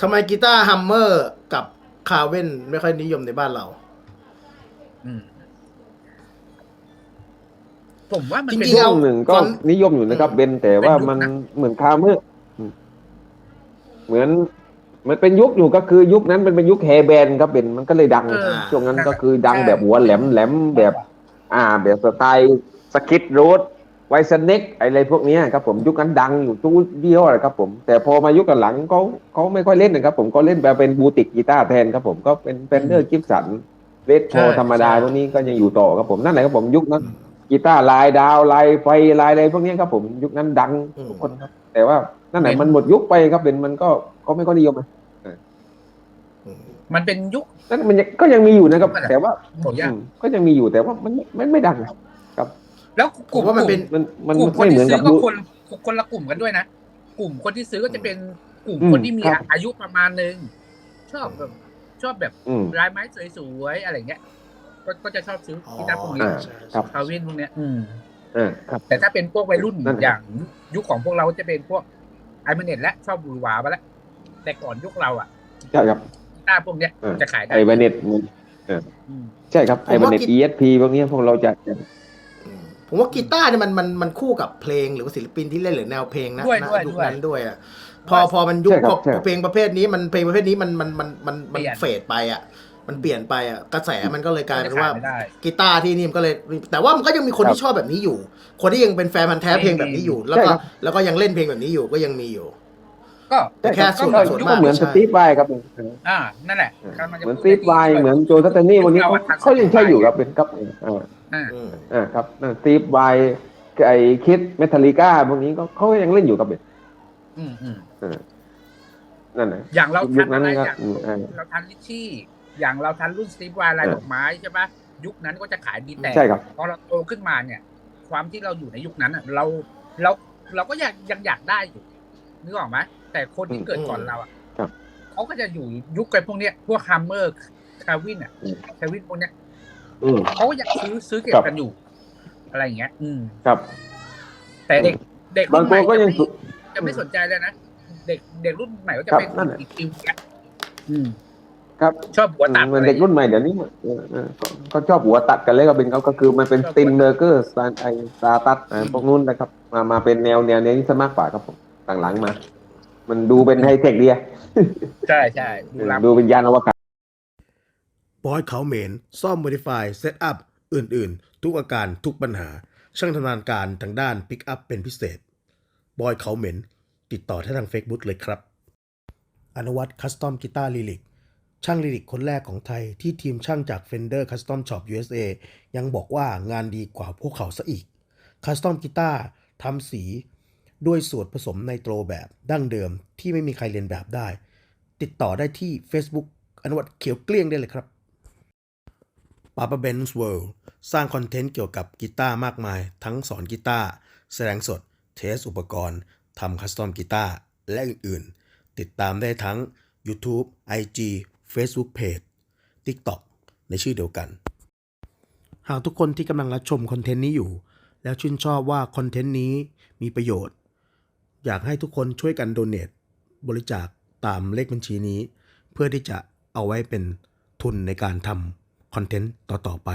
ทำไมกีตาร์ฮัมเมอร์กับคาเว่นไม่ค่อยนิยมในบ้านเรา อืมผมว่ามันจริเป็นงๆ ช่เอาวงหนึ่งก็ตอนนิยมอยู่นะครับอืมเบนแต่ว่ามันเป็นยุคนะเหมือนคาเมื่ออืมเหมือน มันเป็นยุคอยู่ก็คือยุคนั้นมันเป็นยุคแฮร์แบนด์ครับเบนมันก็เลยดัง เออ ช่วงนั้นก็คือดังใช่แบบหัวแหลมแหลมแบบ อ่า แบบสไตล์สกิทโรด ไวสเน็กอะไรพวกเนี้ยครับผมยุคนั้นดังอยู่ทุกยี่ห้อเลยครับผม แต่พอมายุคหลังๆเขาเขาไม่ค่อยเล่นนะครับผมก็เล่นแบบเป็นบูติกกีตาร์แทนครับผมก็เป็นเฟนเดอร์กิฟสันเวทโชใช่ธรรมดาใช่พวกนี้ก็ยังอยู่ต่อครับผมนั่นแหละครับผมยุคนั้นกีตาร์ลายดาวลายไฟลายอะไรพวกนี้ครับผมยุคนั้นดังอืมทุกคนครับ แต่ว่านั่นแหละเป็นมันหมดยุคไปครับเป็นมันก็เขาไม่ค่อยนิยมนะมันเป็นยุคนั่นมันยังก็ยังมีอยู่นะครับนั่นแหละแต่ว่าหมดยังอืมก็ยังมีอยู่แต่ว่ามันไม่ไม่ดังนะครับ แล้วกผลุ่มมว่ามันเป็นมันมันกลุ่มคนไม่เหมืที่อนซื้กัอบก็ยุคคนคนละกลุ่มกันด้วยนะกลุ่มคนที่ซื้อก็จะเป็นกลุ่มอืมคนที่มีครับ อายุประมาณหนึ่งชอบแบบชอบแบบอืม ลายไม้สวยๆอะไรเงี้ยก็ก็จะชอบซื้อกีตาร์พวกนี้อ่า ครับ คาวินพวกเนี้ย อืม อ่าครับ แต่ถ้าเป็นพวกวัยรุ่นนั่นแหละ อย่างยุคของพวกเราจะเป็นพวกไอเมเน็ตและชอบบูรวาไปแล้วแต่ก่อนยุคเราอะใช่ครับ กีตาร์พวกเนี้ยเออจะขายได้ไอวาเน็ตอืมใช่ครับผมไอวาว่าเน็ตกิ ESP พวกนี้พวกเราจะอืม ผมว่ากีตาร์เนี่ยมันมันมันคู่กับเพลงหรือว่าศิลปินที่เล่นหรือแนวเพลงนะด้วยณด้วยยุคด้วยนั้นด้วยอะพอพอมันยุคใช่คพรัอบใช่เพลงประเภทนี้มันเพลงประเภทนี้มันมันมันมันมันเปลี่ยน เฟดไปอะมันเปลี่ยนไปอะกระแสมันก็เลยกลายเป็นว่าจะขไม่ได้ กีตาร์ที่นี่มันก็เลย แต่ว่ามันก็ยังมีคนที่ชอบแบบนี้อยู่ คนที่ยังเป็นแฟนพันธ์แท้เพลงแบบนี้อยู่ แล้วก็ใช่ครับ แล้วก็ยังเล่นเพลงแบบนี้อยู่ก็ยังมีอยู่ ก็ แต่แค่ส่วนก็ส่วนก็มาก เหมือนใช่สตีฟไวครับอ่า นั่นแหละเออกำลังจะเหมือนพูดสตีฟไวเหมือนโจทัตเทนี่พวกนี้เขาเขายังใช่อยู่ครับเป็นครับอ่า อ่าอืมอ่าครับสตีฟไวไอคิดเมทัลลิก้าพวกนี้ก็เขายังเล่นอยู่กับเบ็ดอืมอืมนั่นนะอย่างเรายุทัคนนั้นอะไรก็อย่างอืมอ่าเราทันลิชชี่ อย่างเราทันรุ่นสตีฟวายลายเออดอกไม้ใช่ปะยุคนั้นก็จะขายดีแต่ใช่ครับพอเราโตขึ้นมาเนี่ย ความที่เราอยู่ในยุคนั้นอะ เราเราเราก็ยังยังอยากได้อยู่นึกออกไหมแต่คนที่อืมเกิดก่อนเราอะครับเขาก็จะอยู่ยุคไอ้พวกเนี้ยพวกฮัมเมอร์คาวินอะอืมคาวินพวกเนี้ย อืม เขาก็อยากซื้อซื้อเก็ครับบกันอยู่ อะไรอย่างเงี้ย อืม ครับ แต่เด็กเด็กบางรุ่นใหม่ตัวก็ยังจะไม่จะไม่สนใจเลยนะเด็กเด็กรุ่นใหม่ก็จะครับเป็นนั่นแหละอีกฟิลเนี้ยอืม ครับชอบหัวตัดเหมือนอะไรเด็กรุ่นใหม่เดี๋ยวนี้เออเออก็ก็ชอบหัวตัดกันเลยก็เป็นเขาก็คือมันเป็นสตินเบอร์เกอร์สไตล์ไอซาตัสอ่าพวกนู้นนะครับ มามาเป็นแนวแนวนี้ซะมากกว่าครับผมหลังๆมา มันดูเป็นไฮเทคดีอะใช่ใช่ดูล้ำดูเป็นยานอวกาศ บอยเขาเหมน ซ่อม modify เซตอัพอื่นๆ ทุกอาการทุกปัญหา ช่างทำงานการทางด้านปิกอัพเป็นพิเศษบอยเขาเหม็น ติดต่อที่ทาง Facebook เลยครับ อนุวัตคัสตอมกีตาร์ลิลิกช่างลิลิกคนแรกของไทยที่ทีมช่างจาก Fender Custom Shop USA ยังบอกว่างานดีกว่าพวกเขาซะอีกคัสตอมกีตาร์ทำสีด้วยส่วนผสมไนโตรแบบดั้งเดิมที่ไม่มีใครเรียนแบบได้ ติดต่อได้ที่ Facebook อนุวัตเขียวเกลี้ยงได้เลยครับ p a p a b e n z World สร้างคอนเทนต์เกี่ยวกับกีตาร์มากมาย ทั้งสอนกีตาร์แสดงสด เทสอุปกรณ์ทำคัสตอมกีตาร์และอื่นๆ ติดตามได้ทั้ง YouTube IG Facebook Page TikTok ในชื่อเดียวกัน หากทุกคนที่กำลังรับชมคอนเทนต์นี้อยู่ แล้วชื่นชอบว่าคอนเทนต์นี้มีประโยชน์ อยากให้ทุกคนช่วยกันโดเน a t บริจาคตามเลขบัญชีนี้ เพื่อที่จะเอาไว้เป็นทุนในการทำ คอนเทนต์ต่อ ๆ ไป